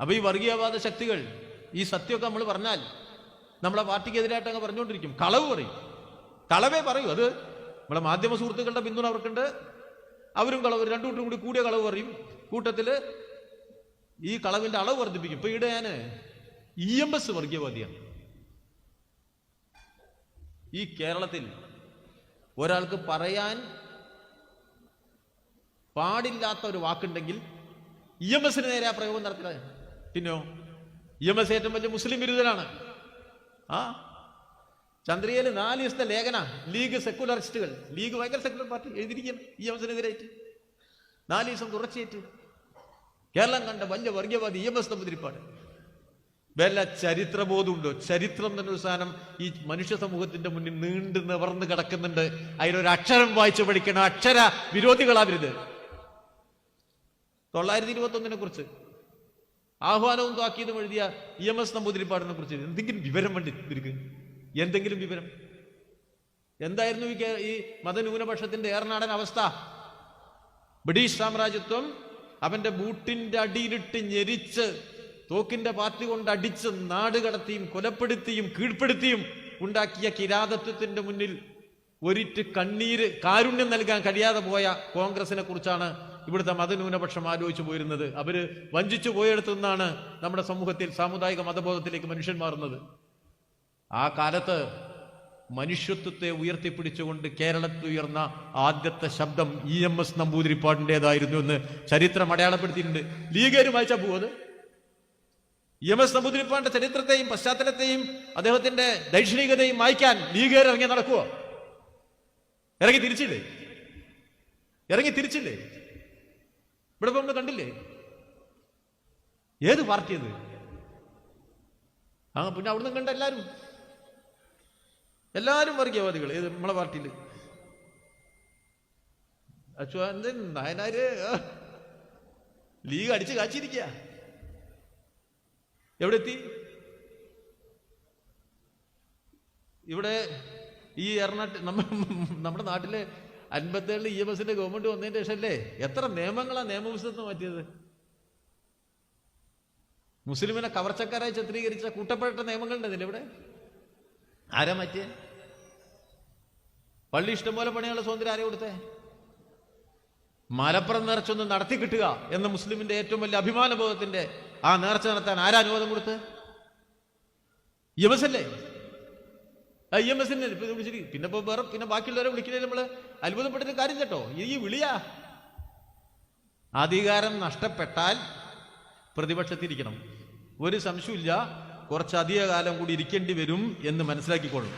അപ്പൊ ഈ വർഗീയവാദ ശക്തികൾ ഈ സത്യമൊക്കെ നമ്മൾ പറഞ്ഞാൽ നമ്മളെ പാർട്ടിക്കെതിരായിട്ട് അങ്ങ് പറഞ്ഞുകൊണ്ടിരിക്കും. കളവ് പറയും. കളവേ പറയൂ. അത് നമ്മളെ മാധ്യമ സുഹൃത്തുക്കളുടെ പിന്തുണ അവർക്കുണ്ട്. അവരും കളവ് രണ്ടു കൂട്ടരും കൂടി കൂടിയ കളവ് പറയും. കൂട്ടത്തിൽ ഈ കളവിന്റെ അളവ് വർദ്ധിപ്പിക്കും. ഇപ്പൊ ഇവിടെ ഞാൻ ഇ എം എസ് വർഗീയവാദിയാണ്. ഈ കേരളത്തിൽ ഒരാൾക്ക് പറയാൻ പാടില്ലാത്ത ഒരു വാക്കുണ്ടെങ്കിൽ ഇ എം എസിന് നേരെ ആ പ്രയോഗം നടത്തില്ല പിന്നോ ഇ എം എസ് ഏറ്റവും വലിയ മുസ്ലിം വിരുദ്ധനാണ് ആ? ചന്ദ്രികയിൽ നാല് ദിവസത്തെ ലേഖന. ലീഗ് സെക്കുലറിസ്റ്റുകൾ ലീഗ് ഭയങ്കര സെക്കുലർ പാർട്ടി എഴുതിയിരിക്കുകയാണ് ഇ എം എസിനെതിരായിട്ട് നാല് ദിവസം തുടർച്ചയായിട്ട്. കേരളം കണ്ട വലിയ വർഗീയവാദി ഇ എം എസ് നമ്പൂതിരിപ്പാട് വല്ല ചരിത്രബോധമുണ്ടോ? ചരിത്രം എന്നൊരു സാധനം ഈ മനുഷ്യ സമൂഹത്തിന്റെ മുന്നിൽ നീണ്ടു നിവർന്ന് കിടക്കുന്നുണ്ട്. അതിലൊരു അക്ഷരം വായിച്ചു പഠിക്കണം. അക്ഷര വിരോധികളാവരുത്. തൊള്ളായിരത്തി ഇരുപത്തി ഒന്നിനെ കുറിച്ച് ആഹ്വാനവും താക്കീതും എഴുതിയ ഇ എം എസ് നമ്പൂതിരിപ്പാടിനെ കുറിച്ച് എന്തെങ്കിലും വിവരം വേണ്ടി എന്തെങ്കിലും വിവരം? എന്തായിരുന്നു ഈ ഈ മതന്യൂനപക്ഷത്തിന്റെ ഏറനാടൻ അവസ്ഥ? ബ്രിട്ടീഷ് സാമ്രാജ്യത്വം അവന്റെ ബൂട്ടിന്റെ അടിയിലിട്ട് ഞെരിച്ച് തോക്കിന്റെ പാർട്ടി കൊണ്ട് അടിച്ച് നാട് കടത്തിയും കൊലപ്പെടുത്തിയും കീഴ്പ്പെടുത്തിയും ഉണ്ടാക്കിയ കിരാതത്വത്തിന്റെ മുന്നിൽ ഒരിറ്റ് കണ്ണീര് കാരുണ്യം നൽകാൻ കഴിയാതെ പോയ കോൺഗ്രസിനെ കുറിച്ചാണ് ഇവിടുത്തെ മതന്യൂനപക്ഷം ആലോചിച്ചു പോയിരുന്നത്. അവർ വഞ്ചിച്ചു പോയെടുത്തു നിന്നാണ് നമ്മുടെ സമൂഹത്തിൽ സാമുദായിക മതബോധത്തിലേക്ക് മനുഷ്യൻ മാറുന്നത്. ആ കാലത്ത് മനുഷ്യത്വത്തെ ഉയർത്തിപ്പിടിച്ചുകൊണ്ട് കേരളത്തിൽ ഉയർന്ന ആദ്യത്തെ ശബ്ദം ഇ എം എസ് നമ്പൂതിരിപ്പാടിന്റെതായിരുന്നു എന്ന് ചരിത്രം അടയാളപ്പെടുത്തിയിട്ടുണ്ട്. ലീഗേര് വായിച്ചാൽ പോവത് ഇ എം എസ് നമ്പൂതിരിപ്പാടിന്റെ ചരിത്രത്തെയും പശ്ചാത്തലത്തെയും അദ്ദേഹത്തിന്റെ ദൈക്ഷണികതയും വായിക്കാൻ ലീഗേർ ഇറങ്ങി നടക്കുവോ? ഇറങ്ങി തിരിച്ചില്ലേ? ഇറങ്ങി തിരിച്ചില്ലേ? ഇവിടെ നമ്മൾ കണ്ടില്ലേ? ഏത് പാർട്ടി അത് ആ പിന്നെ അവിടുന്ന് കണ്ട എല്ലാരും. എല്ലാരും വർഗീയവാദികൾ ഏത് നമ്മളെ പാർട്ടിയിൽ എന്ത് നായനാര്? ലീഗ് അടിച്ച് കാച്ചിരിക്കുക എവിടെ എത്തി ഇവിടെ ഈ എറണാട്ട് നമ്മ നമ്മുടെ നാട്ടിലെ അൻപത്തേഴിൽ ഇ എം എസിന്റെ ഗവൺമെന്റ് വന്നതിന് ശേഷമല്ലേ എത്ര നിയമങ്ങളാ നിയമപുസ്തകത്ത് മാറ്റിയത്? മുസ്ലിമിനെ കവർച്ചക്കാരായി ചിത്രീകരിച്ച കൂട്ടപ്പെട്ട നിയമങ്ങളുണ്ടെന്നില്ല ഇവിടെ? ആരാ മാറ്റിയേ? പള്ളി ഇഷ്ടംപോലെ പണിയുള്ള സ്വാതന്ത്ര്യം ആരെ കൊടുത്തേ? മലപ്പുറം നേർച്ചൊന്ന് നടത്തി കിട്ടുക എന്ന മുസ്ലിമിന്റെ ഏറ്റവും വലിയ അഭിമാനബോധത്തിന്റെ ആ നേർച്ച നടത്താൻ ആരാ അനുവാദം കൊടുത്ത്? ഇ ഇ എം എസ് വിളിച്ചിട്ട് പിന്നെ വേറെ പിന്നെ ബാക്കിയുള്ളവരെ വിളിക്കുന്നതിൽ നമ്മൾ. അത്ഭുതപ്പെട്ടിട്ട് കാര്യം കേട്ടോ ഈ വിളിയാ. അധികാരം നഷ്ടപ്പെട്ടാൽ പ്രതിപക്ഷത്തിരിക്കണം. ഒരു സംശയമില്ല കുറച്ച് അധിക കാലം കൂടി ഇരിക്കേണ്ടി വരും എന്ന് മനസ്സിലാക്കിക്കൊള്ളും